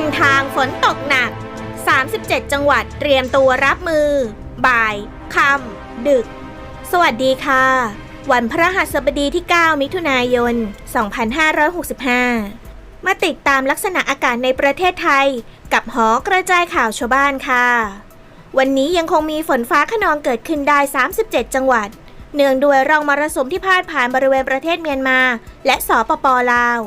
นทางฝนตกหนัก 37 จังหวัดเตรียมตัวรับมือ บ่าย ค่ำ ดึก สวัสดีค่ะ วันพระหัสบดีที่ 9 มิถุนายน 2565 มาติดตามลักษณะอากาศในประเทศไทย กับหอกระจายข่าวชาวบ้านค่ะ วันนี้ยังคงมีฝนฟ้าขนองเกิดขึ้นได้ 37 จังหวัด เนื่องด้วยร่องมรสุมที่พาดผ่านบริเวณประเทศเมียนมา และสปปลาว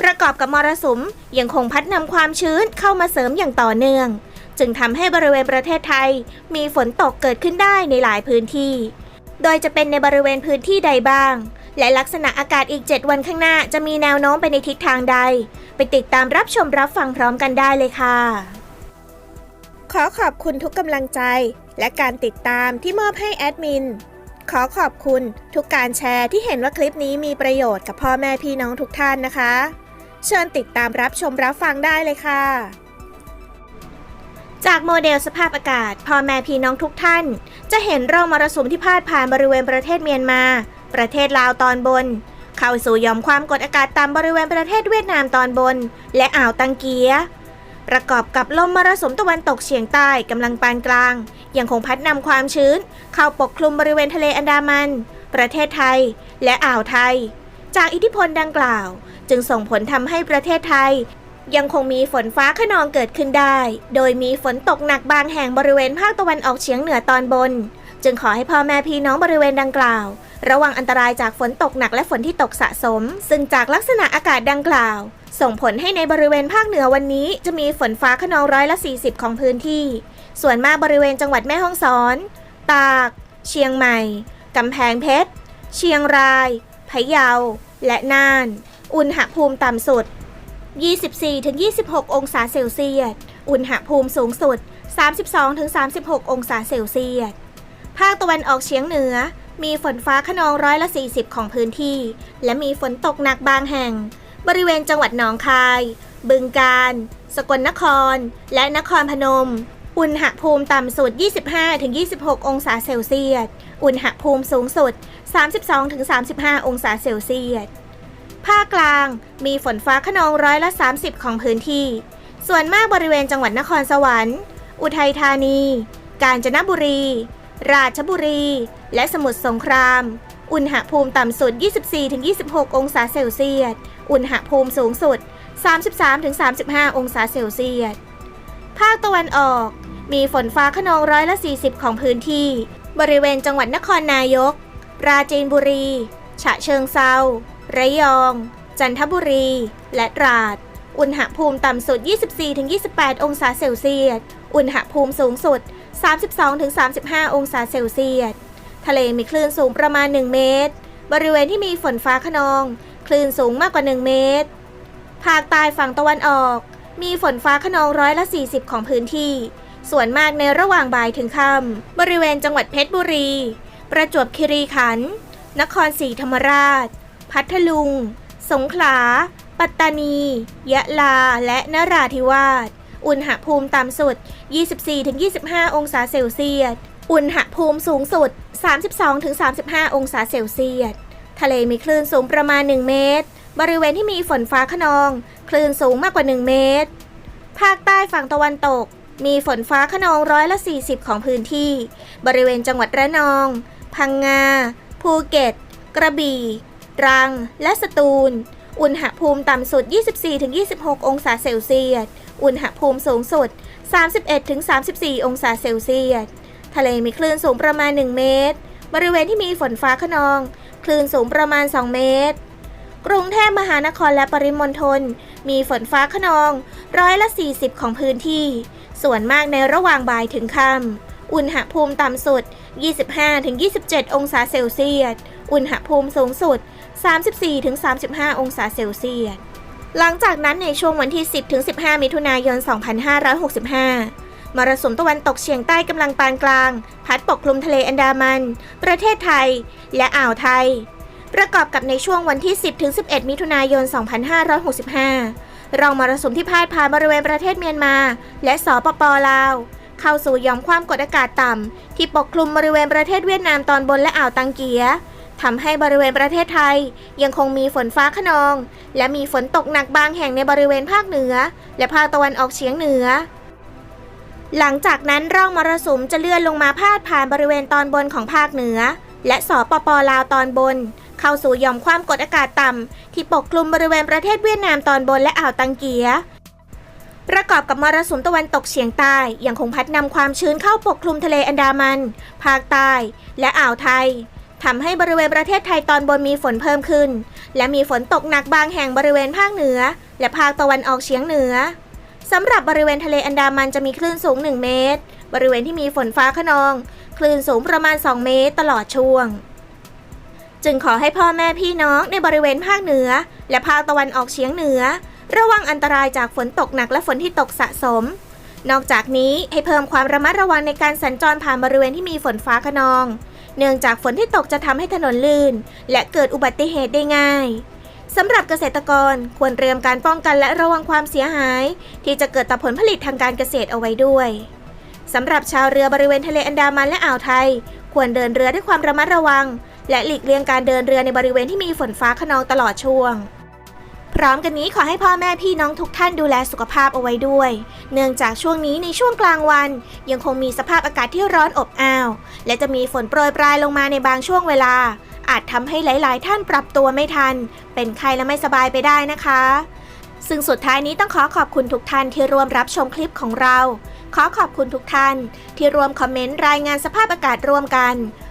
ประกอบกับมรสุมยังคงพัดนำความชื้นเข้ามาเสริมอย่างต่อเนื่อง จึงทำให้บริเวณประเทศไทย มีฝนตกเกิดขึ้นได้ในหลายพื้นที่ โดยจะเป็นในบริเวณพื้นที่ใดบ้าง และลักษณะอากาศอีก 7 วันข้างหน้าจะมีแนวโน้มไปในทิศทางใด ไปติดตามรับชมรับฟังพร้อมกันได้เลยค่ะ ขอขอบคุณทุกกำลังใจ และการติดตามที่มอบให้แอดมินขอขอบคุณทุกการแชร์ที่เห็นว่าคลิปนี้มีประโยชน์กับพ่อแม่พี่น้องทุกท่านนะคะ เชิญติดตามรับชมรับฟังได้เลยค่ะ จากโมเดลสภาพอากาศพ่อแม่พี่น้องทุกท่าน จะเห็นร่องมรสุมที่พาดผ่านบริเวณประเทศเมียนมา ประเทศลาวตอนบน เข้าสู่ย่อมความกดอากาศต่ำบริเวณประเทศเวียดนามตอนบน และอ่าวตังเกียประกอบกับลมมรสุมตะวันตกเฉียงใต้กำลังปานกลาง ยังคงพัดนำความชื้น เข้าปกคลุมบริเวณทะเลอันดามัน ประเทศไทย และอ่าวไทย จากอิทธิพลดังกล่าว จึงส่งผลทำให้ประเทศไทย ยังคงมีฝนฟ้าขนองเกิดขึ้นได้ โดยมีฝนตกหนักบางแห่งบริเวณภาคตะวันออกเฉียงเหนือตอนบน จึงขอให้พ่อแม่พี่น้องบริเวณดังกล่าว ระวังอันตรายจากฝนตกหนักและฝนที่ตกสะสม ซึ่งจากลักษณะอากาศดังกล่าว ส่งผลให้ในบริเวณภาคเหนือวันนี้ จะมีฝนฟ้าขนองร้อยละ 40 ของพื้นที่ ส่วนมากบริเวณจังหวัดแม่ฮ่องสอน ตาก เชียงใหม่กำแพงเพชร เชียงรายพะเยา และน่าน อุณหภูมิต่ำสุด 24-26 องศาเซลเซียส อุณหภูมิสูงสุด 32-36 องศาเซลเซียส ภาคตะวันออกเฉียงเหนือ มีฝนฟ้าขนองร้อยละ 40 ของพื้นที่ และมีฝนตกหนักบางแห่ง บริเวณจังหวัดหนองคาย บึงกาฬ สกลนคร และนครพนม อุณหภูมิต่ำสุด 25-26 องศาเซลเซียส อุณหภูมิสูงสุด 32-35 องศาเซลเซียส ภาคกลางมีฝนฟ้าขนองร้อยละ 30 ของพื้นที่ ส่วนมากบริเวณจังหวัดนครสวรรค์ อุทัยธานี กาญจนบุรี ราชบุรี และสมุทรสงคราม อุณหภูมิต่ำสุด 24-26 องศาเซลเซียส อุณหภูมิสูงสุด 33-35 องศาเซลเซียสภาคตะวันออก มีฝนฟ้าขนองร้อยละ 40 ของพื้นที่ บริเวณจังหวัดนครนายก ปราจีนบุรี ฉะเชิงเซาระยอง จันทบุรี และตราด อุณหภูมิต่ำสุด 24-28 องศาเซลเซียส อุณหภูมิสูงสุด 32-35 องศาเซลเซียส ทะเลมีคลื่นสูงประมาณ 1 เมตร บริเวณที่มีฝนฟ้าขนอง คลื่นสูงมากกว่า 1 เมตร ภาคใต้ฝั่งตะวันออก มีฝนฟ้าขนองร้อยละ 40 ของพื้นที่ ส่วนมากในระหว่างบ่ายถึงค่ำบริเวณจังหวัดเพชรบุรี ประจวบคีรีขันธ์นครศรีธรรมราช พัทลุง สงขลา ปัตตานี ยะลา และนราธิวาส อุณหภูมิต่ำสุด 24-25 องศาเซลเซียส อุณหภูมิสูงสุด 32-35 องศาเซลเซียส ทะเลมีคลื่นสูงประมาณ 1 เมตร บริเวณที่มีฝนฟ้าขนอง คลื่นสูงมากกว่า 1 เมตร ภาคใต้ฝั่งตะวันตก มีฝนฟ้าขนองร้อยละ 40 ของพื้นที่ บริเวณจังหวัดระนอง พังงา ภูเก็ต กระบี่ ตรัง และสตูล อุณหภูมิต่ำสุด 24-26 องศาเซลเซียส อุณหภูมิสูงสุด 31-34 องศาเซลเซียส ทะเลมีคลื่นสูงประมาณ 1 เมตร บริเวณที่มีฝนฟ้าขนอง คลื่นสูงประมาณ 2 เมตรกรุงเทพมหานครและปริมณฑลมีฝนฟ้าขนองร้อยละ 40 ของพื้นที่ ส่วนมากในระหว่างบ่ายถึงค่ำอุณหภูมิต่ำสุด 25-27 องศาเซลเซียส อุณหภูมิสูงสุด 34-35 องศาเซลเซียส หลังจากนั้นในช่วงวันที่ 10-15 มิถุนายน 2565มรสุมตะวันตกเฉียงใต้กำลังปานกลาง พัดปกคลุมทะเลอันดามัน ประเทศไทย และอ่าวไทย ประกอบกับในช่วงวันที่ 10-11 มิถุนายน 2565 ร่องมรสุมที่พาดผ่านบริเวณประเทศเมียนมา และสปปลาว เข้าสู่ยอมความกดอากาศต่ำ ที่ปกคลุมบริเวณประเทศเวียดนามตอนบนและอ่าวตังเกียทำให้บริเวณประเทศไทย ยังคงมีฝนฟ้าขนอง และมีฝนตกหนักบางแห่งในบริเวณภาคเหนือ และภาคตะวันออกเฉียงเหนือ หลังจากนั้นร่องมรสุมจะเลื่อนลงมาพาดผ่านบริเวณตอนบนของภาคเหนือ และสปปลาวตอนบน เข้าสู่ย่อมความกดอากาศต่ำ ที่ปกคลุมบริเวณประเทศเวียดนามตอนบนและอ่าวตังเกีย ประกอบกับมรสุมตะวันตกเฉียงใต้ยังคงพัดนำความชื้นเข้าปกคลุมทะเลอันดามัน ภาคใต้ และอ่าวไทยทำให้บริเวณประเทศไทยตอนบนมีฝนเพิ่มขึ้น และมีฝนตกหนักบางแห่งบริเวณภาคเหนือ และภาคตะวันออกเฉียงเหนือสำหรับบริเวณทะเลอันดามันจะมีคลื่นสูง 1 เมตร บริเวณที่มีฝนฟ้าขนอง คลื่นสูงประมาณ 2 เมตรตลอดช่วง จึงขอให้พ่อแม่พี่น้องในบริเวณภาคเหนือ และภาคตะวันออกเฉียงเหนือ ระวังอันตรายจากฝนตกหนักและฝนที่ตกสะสม นอกจากนี้ให้เพิ่มความระมัดระวังในการสัญจรผ่านบริเวณที่มีฝนฟ้าขนอง เนื่องจากฝนที่ตกจะทำให้ถนนลื่น และเกิดอุบัติเหตุได้ง่ายสำหรับเกษตรกรควรเตรียมการป้องกันและระวังความเสียหาย ที่จะเกิดต่อผลผลิตทางการเกษตรเอาไว้ด้วยสำหรับชาวเรือบริเวณทะเลอันดามันและอ่าวไทย ควรเดินเรือด้วยความระมัดระวัง และหลีกเลี่ยงการเดินเรือในบริเวณที่มีฝนฟ้าขนองตลอดช่วง พร้อมกันนี้ขอให้พ่อแม่พี่น้องทุกท่านดูแลสุขภาพเอาไว้ด้วย เนื่องจากช่วงนี้ในช่วงกลางวัน ยังคงมีสภาพอากาศที่ร้อนอบอ้าว และจะมีฝนโปรยปลายลงมาในบางช่วงเวลา อาจทำให้หลาย ๆ ท่านปรับตัวไม่ทัน เป็นไข้และไม่สบายไปได้นะคะซึ่งสุดท้ายนี้ต้องขอขอบคุณทุกท่านที่ร่วมรับชมคลิปของเรา ขอขอบคุณทุกท่านที่ร่วมคอมเมนต์รายงานสภาพอากาศร่วมกัน